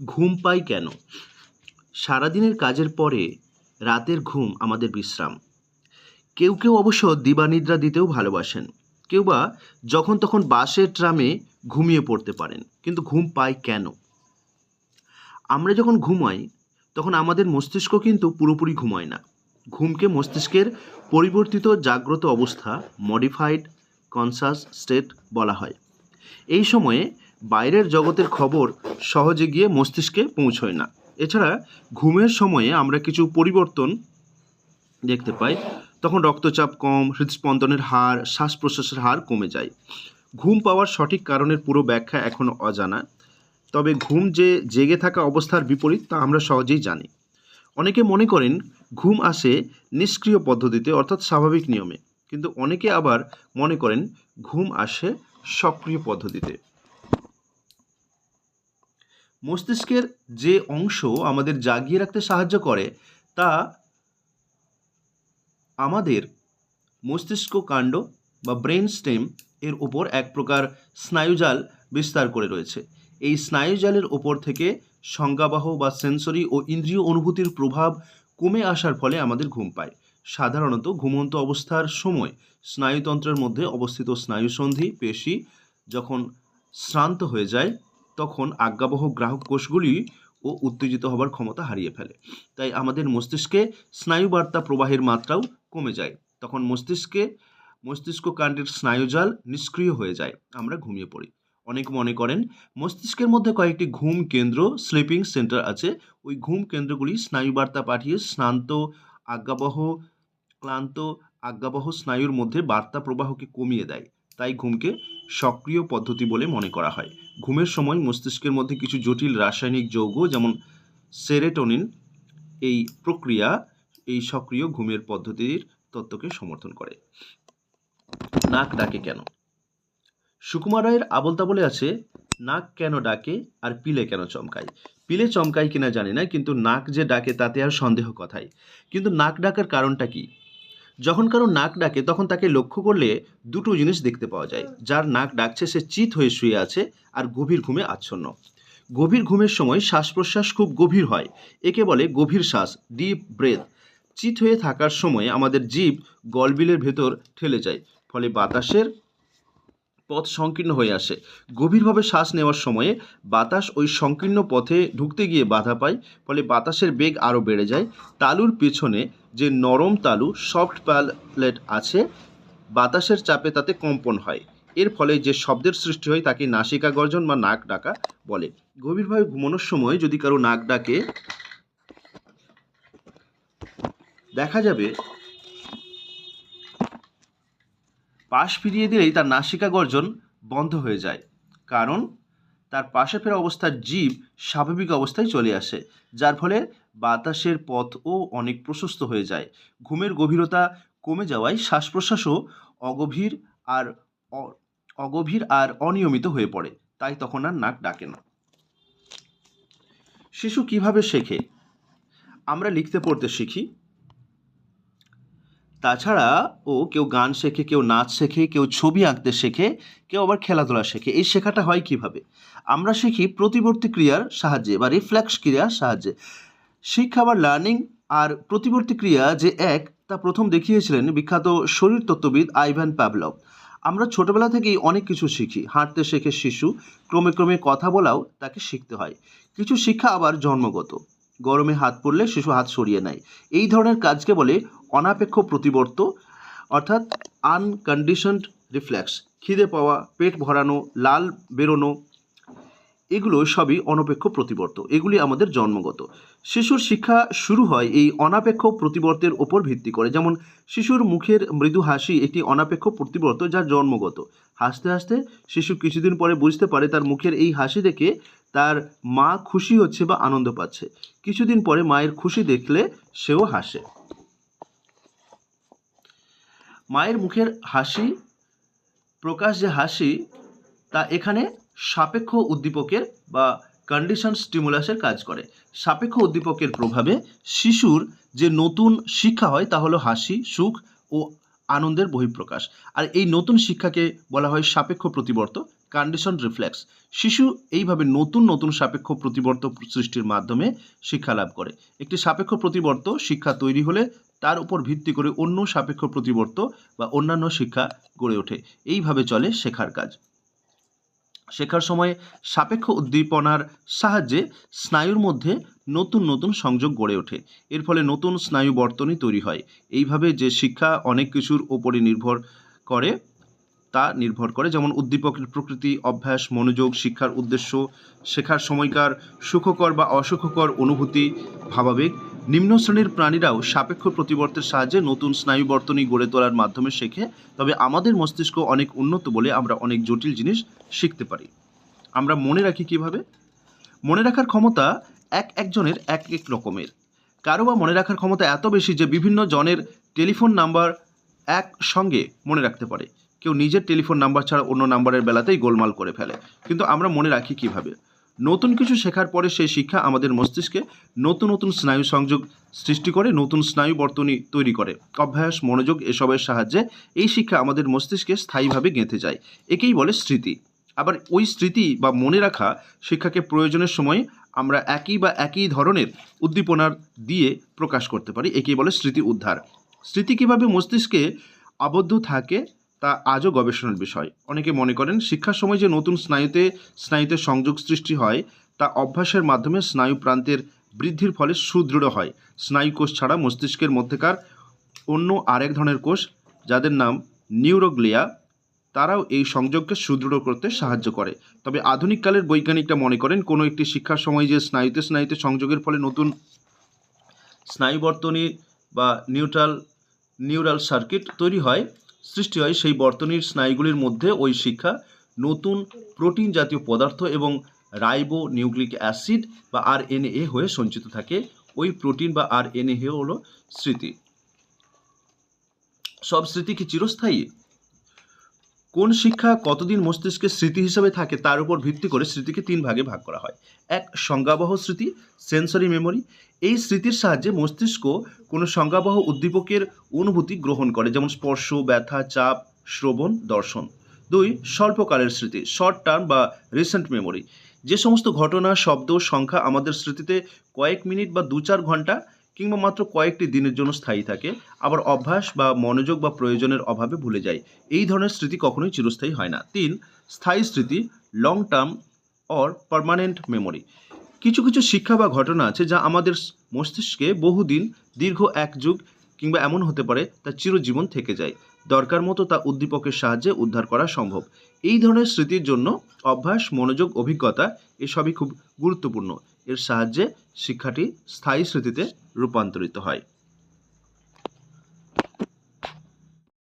ঘুম পাই কেন? সারাদিনের কাজের পরে রাতের ঘুম আমাদের বিশ্রাম। কেউ কেউ অবশ্য দিবানিদ্রা দিতেও ভালোবাসেন। কেউ বা যখন তখন বাসের ট্রামে ঘুমিয়ে পড়তে পারেন, কিন্তু ঘুম পাই কেন? আমরা যখন ঘুমাই, তখন আমাদের মস্তিষ্ক কিন্তু পুরোপুরি ঘুমায় না। ঘুমকে মস্তিষ্কের পরিবর্তিত জাগ্রত অবস্থা মডিফাইড কনসাস স্টেট বলা হয়। এই সময়ে বাইরের জগতের খবর সহজে গিয়ে মস্তিষ্কে পৌঁছয় না। এছাড়া ঘুমের সময়ে আমরা কিছু পরিবর্তন দেখতে পাই। তখন রক্তচাপ কম, হৃদস্পন্দনের হার শ্বাস প্রশ্বাসের হার কমে যায়। ঘুম পাওয়ার সঠিক কারণের পুরো ব্যাখ্যা এখনও অজানা। তবে ঘুম যে জেগে থাকা অবস্থার বিপরীত তা আমরা সহজেই জানি। অনেকে মনে করেন ঘুম আসে নিষ্ক্রিয় পদ্ধতিতে, অর্থাৎ স্বাভাবিক নিয়মে। কিন্তু অনেকে আবার মনে করেন ঘুম আসে সক্রিয় পদ্ধতিতে। মস্তিষ্কের যে অংশ আমাদের জাগিয়ে রাখতে সাহায্য করে, তা আমাদের মস্তিষ্ক কাণ্ড বা ব্রেন স্টেম এর ওপর এক প্রকার স্নায়ুজাল বিস্তার করে রয়েছে। এই স্নায়ুজালের ওপর থেকে সংজ্ঞাবাহ বা সেন্সরি ও ইন্দ্রিয় অনুভূতির প্রভাব কমে আসার ফলে আমাদের ঘুম পায়। সাধারণত ঘুমন্ত অবস্থার সময় স্নায়ুতন্ত্রের মধ্যে অবস্থিত স্নায়ুসন্ধি, পেশি যখন শ্রান্ত হয়ে যায় তখন আজ্ঞাবহ গ্রাহক কোষগুলি ও উত্তেজিত হবার ক্ষমতা হারিয়ে ফেলে। তাই আমাদের মস্তিষ্কে স্নায়ুবার্তা প্রবাহের মাত্রাও কমে যায়। তখন মস্তিষ্কে মস্তিষ্ক কাণ্ডের স্নায়ুজাল নিষ্ক্রিয় হয়ে যায়। আমরা ঘুমিয়ে পড়ি। অনেক মনে করেন, মস্তিষ্কের মধ্যে কয়েকটি ঘুম কেন্দ্র স্লিপিং সেন্টার আছে। ওই ঘুম কেন্দ্রগুলি স্নায়ুবার্তা পাঠিয়ে শ্রান্ত, আজ্ঞাবহ, ক্লান্ত, আজ্ঞাবহ স্নায়ুর মধ্যে বার্তা প্রবাহকে কমিয়ে দেয়। তাই ঘুমকে সক্রিয় পদ্ধতি বলে মনে করা হয়। ঘুমের সময় মস্তিষ্কের মধ্যে কিছু জটিল রাসায়নিক যৌগ, যেমন সেরেটোনিন, এই প্রক্রিয়া, এই সক্রিয় ঘুমের পদ্ধতির তত্ত্বকে সমর্থন করে। নাক ডাকে কেন? সুকুমার রায়ের আবল তাবলে আছে, নাক কেন ডাকে আর পিলে কেন চমকায়? পিলে চমকায় কিনা জানি না, কিন্তু নাক যে ডাকে তাতে আর সন্দেহ কথাই। কিন্তু নাক ডাকার কারণটা কি? যখন কারও নাক ডাকে, তখন তাকে লক্ষ্য করলে দুটো জিনিস দেখতে পাওয়া যায়। যার নাক ডাকছে, সে চিত হয়ে শুয়ে আছে আর গভীর ঘুমে আচ্ছন্ন। গভীর ঘুমের সময় শ্বাস প্রশ্বাস খুব গভীর হয়। একে বলে গভীর শ্বাস ডিপ ব্রেথ চিত হয়ে থাকার সময় আমাদের জীব গলবিলের ভেতর ঠেলে যায়। ফলে বাতাসের পথ সংকীর্ণ হয়ে আসে। গভীরভাবে শ্বাস নেওয়ার সময়ে বাতাস ওই সংকীর্ণ পথে ঢুকতে গিয়ে বাধা পায়, ফলে বাতাসের বেগ আরও বেড়ে যায়। তালুর পেছনে যে নরম তালু, সফট প্যালেট আছে, বাতাসের চাপে তাতে কম্পন হয়। এর ফলে যে শব্দের সৃষ্টি হয় তাকে নাসিকা গর্জন বা নাক ডাকা বলে। গভীরভাবে ঘুমানোর সময় যদি কারও নাক ডাকে, দেখা যাবে পাশ ফিরিয়ে দিলেই তার নাসিকা গর্জন বন্ধ হয়ে যায়। কারণ তার পাশে ফেরা অবস্থার জীব স্বাভাবিক অবস্থায় চলে আসে, যার ফলে বাতাসের পথও অনেক প্রশস্ত হয়ে যায়। ঘুমের গভীরতা কমে যাওয়ায় শ্বাস প্রশ্বাসও অগভীর আর অগভীর আর অনিয়মিত হয়ে পড়ে, তাই তখন আর নাক ডাকে না। শিশু কীভাবে শেখে? আমরা লিখতে পড়তে শিখি তাছাড়া ও কেউ গান শেখে, কেউ নাচ শেখে, কেউ ছবি আঁকতে শেখে, কেউ আবার খেলাধুলা শেখে। এই শেখাটা হয় কীভাবে? আমরা শিখি প্রতিবর্তী ক্রিয়ার সাহায্যে বা রিফ্লেক্স ক্রিয়ার সাহায্যে। শিক্ষা বা লার্নিং আর প্রতিবর্তী ক্রিয়া যে এক, তা প্রথম দেখিয়েছিলেন বিখ্যাত শরীরতত্ত্ববিদ আইভ্যান প্যাভলভ আমরা ছোটবেলা থেকেই অনেক কিছু শিখি। হাঁটতে শেখে শিশু। ক্রমে ক্রমে কথা বলাও তাকে শিখতে হয়। কিছু শিক্ষা আবার জন্মগত। গরমে হাত পড়লে শিশু হাত সরিয়ে নেয়। এই ধরনের কাজকে বলে অনাপেক্ষ প্রতিবর্ত, অর্থাৎ আনকন্ডিশনড রিফ্লেক্স খিদে পাওয়া, পেট ভরানো, লাল বেরোনো, এগুলো সবই অনপেক্ষ প্রতিবর্ত। এগুলি আমাদের জন্মগত। শিশুর শিক্ষা শুরু হয় এই অনাপেক্ষ প্রতিবর্তের ওপর ভিত্তি করে। যেমন শিশুর মুখের মৃদু হাসি একটি অনাপেক্ষ প্রতিবর্ত যা জন্মগত। হাসতে হাসতে শিশু কিছুদিন পরে বুঝতে পারে তার মুখের এই হাসি দেখে তার মা খুশি হচ্ছে বা আনন্দ পাচ্ছে। কিছুদিন পরে মায়ের খুশি দেখলে সেও হাসে। মায়ের মুখের হাসি, প্রকাশ যে হাসি, তা এখানে সাপেক্ষ উদ্দীপকের বা কন্ডিশন স্টিমুলাসের কাজ করে। সাপেক্ষ উদ্দীপকের প্রভাবে শিশুর যে নতুন শিক্ষা হয়, তা হলো হাসি, সুখ ও আনন্দের বহিঃপ্রকাশ। আর এই নতুন শিক্ষাকে বলা হয় সাপেক্ষ প্রতিবর্ত কন্ডিশন রিফ্লেক্স শিশু এইভাবে নতুন নতুন সাপেক্ষ প্রতিবর্ত সৃষ্টির মাধ্যমে শিক্ষা লাভ করে। একটি সাপেক্ষ প্রতিবর্ত শিক্ষা তৈরি হলে তার উপর ভিত্তি করে অন্য সাপেক্ষ প্রতিবর্ত বা অন্যান্য শিক্ষা গড়ে ওঠে। এইভাবে চলে শেখার কাজ। শেখার সময় সাপেক্ষ উদ্দীপনার সাহায্যে স্নায়ুর মধ্যে নতুন নতুন সংযোগ গড়ে ওঠে। এর ফলে নতুন স্নায়ু বর্তনী তৈরি হয়। এইভাবে যে শিক্ষা অনেক কিছুর ওপরে নির্ভর করে তা নির্ভর করে। যেমন উদ্দীপকের প্রকৃতি, অভ্যাস, মনোযোগ, শিক্ষার উদ্দেশ্য, শেখার সময়কার সুখকর বা অসুখকর অনুভূতি, ভাবাবেগ। নিম্ন শ্রেণির প্রাণীরাও সাপেক্ষ প্রতিবর্তের সাহায্যে নতুন স্নায়ু বর্তনী গড়ে তোলার মাধ্যমে শেখে। তবে আমাদের মস্তিষ্ক অনেক উন্নত বলে আমরা অনেক জটিল জিনিস শিখতে পারি। আমরা মনে রাখি কীভাবে? মনে রাখার ক্ষমতা এক একজনের এক এক রকমের। কারও বা মনে রাখার ক্ষমতা এত বেশি যে বিভিন্ন জনের টেলিফোন নাম্বার এক সঙ্গে মনে রাখতে পারে। কেউ নিজের টেলিফোন নাম্বার ছাড়া অন্য নাম্বারের বেলাতেই গোলমাল করে ফেলে। কিন্তু আমরা মনে রাখি কীভাবে? নতুন কিছু শেখার পরে সেই শিক্ষা আমাদের মস্তিষ্কে নতুন নতুন স্নায়ু সংযোগ সৃষ্টি করে, নতুন স্নায়ু বর্তনী তৈরি করে। অভ্যাস, মনোযোগ এসবের সাহায্যে এই শিক্ষা আমাদের মস্তিষ্কে স্থায়ীভাবে গেঁথে যায়। একেই বলে স্মৃতি। আবার ওই স্মৃতি বা মনে রাখা শিক্ষাকে প্রয়োজনের সময় আমরা একই বা একই ধরনের উদ্দীপনার দিয়ে প্রকাশ করতে পারি। একেই বলে স্মৃতি উদ্ধার। স্মৃতি কীভাবে মস্তিষ্কে আবদ্ধ থাকে তা আজও গবেষণার বিষয়। অনেকে মনে করেন, শিক্ষার সময় যে নতুন স্নায়ুতে স্নায়ুতে সংযোগ সৃষ্টি হয়, তা অভ্যাসের মাধ্যমে স্নায়ু প্রান্তের বৃদ্ধির ফলে সুদৃঢ় হয়। স্নায়ু কোষ ছাড়া মস্তিষ্কের মধ্যেকার অন্য আরেক ধরনের কোষ, যাদের নাম নিউরোগ্লিয়া, তারাও এই সংযোগকে সুদৃঢ় করতে সাহায্য করে। তবে আধুনিককালের বৈজ্ঞানিকরা মনে করেন, কোনো একটি শিক্ষার সময় যে স্নায়ুতে স্নায়ুতে সংযোগের ফলে নতুন স্নায়ু বর্তনী বা নিউট্রাল, নিউরাল সার্কিট তৈরি হয় সৃষ্টি হয় সেই বর্তনীর স্নায়ুগুলির মধ্যে ওই শিক্ষা, নতুন প্রোটিন জাতীয় পদার্থ এবং রাইবো নিউক্লিক অ্যাসিড বা আর এ হয়ে সঞ্চিত থাকে। ওই প্রোটিন বা আর এন এ হলো স্মৃতি। সব স্মৃতি কি চিরস্থায়ী? কোন শিক্ষা কতদিন মস্তিষ্কে স্মৃতি হিসাবে থাকে তার উপর ভিত্তি করে স্মৃতিকে তিন ভাগে ভাগ করা হয়। এক, সংজ্ঞাবহ স্মৃতি সেন্সরি মেমোরি এই স্মৃতির সাহায্যে মস্তিষ্ক কোনো সংজ্ঞাবহ উদ্দীপকের অনুভূতি গ্রহণ করে, যেমন স্পর্শ, ব্যথা, চাপ, শ্রবণ, দর্শন। দুই, স্বল্পকালের স্মৃতি শর্ট টার্ম বা রিসেন্ট মেমোরি যে সমস্ত ঘটনা, শব্দ, সংখ্যা আমাদের স্মৃতিতে কয়েক মিনিট বা দু চার ঘণ্টা কিংবা মাত্র কয়েকটি দিনের জন্য স্থায়ী থাকে, আবার অভ্যাস বা মনোযোগ বা প্রয়োজনের অভাবে ভুলে যায়। এই ধরনের স্মৃতি কখনোই চিরস্থায়ী হয় না। তিন, স্থায়ী স্মৃতি long term or permanent memory কিছু কিছু শিক্ষা বা ঘটনা আছে যা আমাদের মস্তিষ্কে বহুদিন, দীর্ঘ এক যুগ কিংবা এমন হতে পারে তা চিরজীবন থেকে যায়। দরকার মতো তা উদ্দীপকের সাহায্যে উদ্ধার করা সম্ভব। এই ধরনের স্মৃতির জন্য অভ্যাস, মনোযোগ, অভিজ্ঞতা এসবই খুব গুরুত্বপূর্ণ। এর সাহায্যে শিক্ষাটি স্থায়ী স্মৃতিতে রূপান্তরিত হয়।